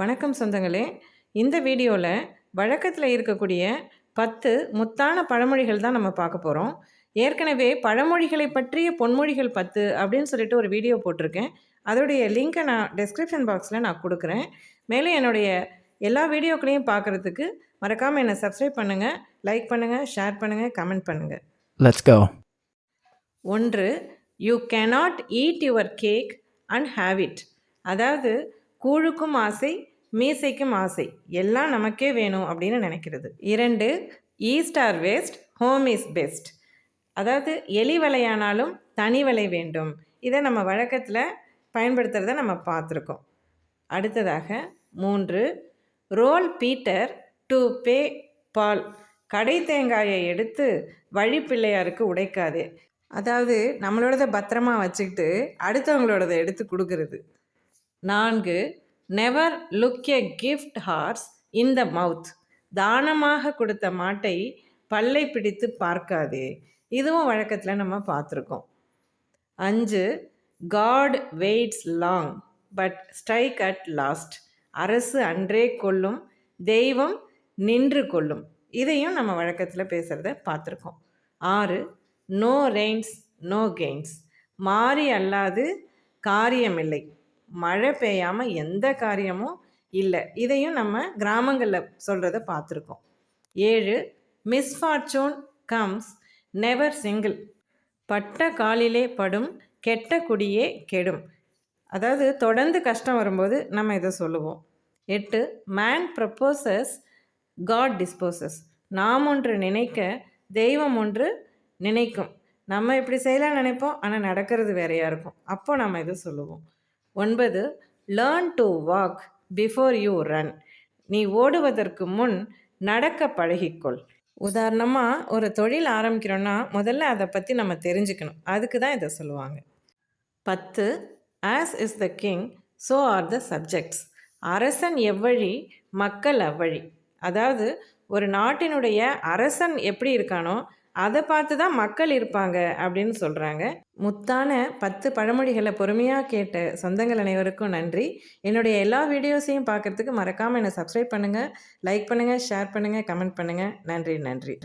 வணக்கம் சொந்தங்களே. இந்த வீடியோவில் வழக்கத்தில் இருக்கக்கூடிய பத்து முத்தான பழமொழிகள் தான் நம்ம பார்க்க போகிறோம் ஏற்கனவே பழமொழிகளை பற்றிய பொன்மொழிகள் பத்து அப்படின்னு சொல்லிட்டு ஒரு வீடியோ போட்டிருக்கேன். அதோடைய லிங்க்கை நான் டெஸ்கிரிப்ஷன் பாக்ஸில் நான் கொடுக்குறேன். மேலே என்னுடைய எல்லா வீடியோக்களையும் பார்க்குறதுக்கு மறக்காமல் என்னை சப்ஸ்கிரைப் பண்ணுங்கள் லைக் பண்ணுங்கள் ஷேர் பண்ணுங்கள் கமெண்ட் பண்ணுங்கள் Let's go. ஒன்று you cannot eat your cake and have it அதாவது கூழுக்கும் ஆசை மீசைக்கும் ஆசை. எல்லாம் நமக்கே வேணும் அப்படின்னு நினைக்கிறது. இரண்டு east or west home is best. அதாவது எலி வலையானாலும் தனி வலை வேண்டும். இதை நம்ம வழக்கத்தில் பயன்படுத்துகிறத நம்ம பார்த்துருக்கோம். அடுத்ததாக மூன்று rob Peter to pay Paul. கடை தேங்காயை எடுத்து வழிப்பிள்ளையாருக்கு உடைக்காதே. அதாவது நம்மளோடத பத்திரமா வச்சுக்கிட்டு அடுத்தவங்களோடதை எடுத்து கொடுக்கறது. நான்கு never look a gift horse in the mouth தானமாக கொடுத்த மாட்டை பல்லை பிடித்து பார்க்காதே. இதுவும் வழக்கத்தில் நம்ம பார்த்துருக்கோம். அஞ்சு God waits long but strike at last அரசு அன்றே கொள்ளும் தெய்வம் நின்று கொள்ளும். இதையும் நம்ம வழக்கத்தில் பேசுகிறத பார்த்துருக்கோம். ஆறு நோ ரெயின்ஸ் நோ கெயின்ஸ் மாறி அல்லாது காரியமில்லை. மழை பெய்யாமல் எந்த காரியமும் இல்லை. இதையும் நம்ம கிராமங்களில் சொல்கிறத பார்த்துருக்கோம் ஏழு மிஸ்ஃபார்ச்சூன் கம்ஸ் நெவர் சிங்கிள் பட்ட காலிலே படும் கெட்ட குடியே கெடும். அதாவது தொடர்ந்து கஷ்டம் வரும்போது நம்ம இதை சொல்லுவோம். எட்டு மேன் ப்ரப்போசஸ் காட் டிஸ்போசஸ் நாம் ஒன்று நினைக்க தெய்வம் ஒன்று நினைக்கும். நம்ம இப்படி செய்யலாம் நினைப்போம் ஆனால் நடக்கிறது வேறையாக இருக்கும். அப்போ நம்ம இதை சொல்லுவோம். ஒன்பது learn to walk before you run நீ ஓடுவதற்கு முன் நடக்க பழகிக்கொள். உதாரணமாக ஒரு தொழில் ஆரம்பிக்கிறோன்னா முதல்ல அதை பற்றி நம்ம தெரிஞ்சுக்கணும். அதுக்கு தான் இதை சொல்லுவாங்க. பத்து as is the king so are the subjects அரசன் எவ்வழி மக்கள் அவ்வழி. அதாவது ஒரு நாட்டினுடைய அரசன் எப்படி இருக்கானோ அதை பார்த்து தான் மக்கள் இருப்பாங்க அப்படின்னு சொல்கிறாங்க முத்தான பத்து பழமொழிகளை பொறுமையாக கேட்ட சொந்தங்கள் அனைவருக்கும் நன்றி. என்னுடைய எல்லா வீடியோஸையும் பார்க்குறதுக்கு மறக்காமல் என்னை சப்ஸ்கிரைப் பண்ணுங்கள் லைக் பண்ணுங்கள் ஷேர் பண்ணுங்கள் கமெண்ட் பண்ணுங்கள் நன்றி நன்றி.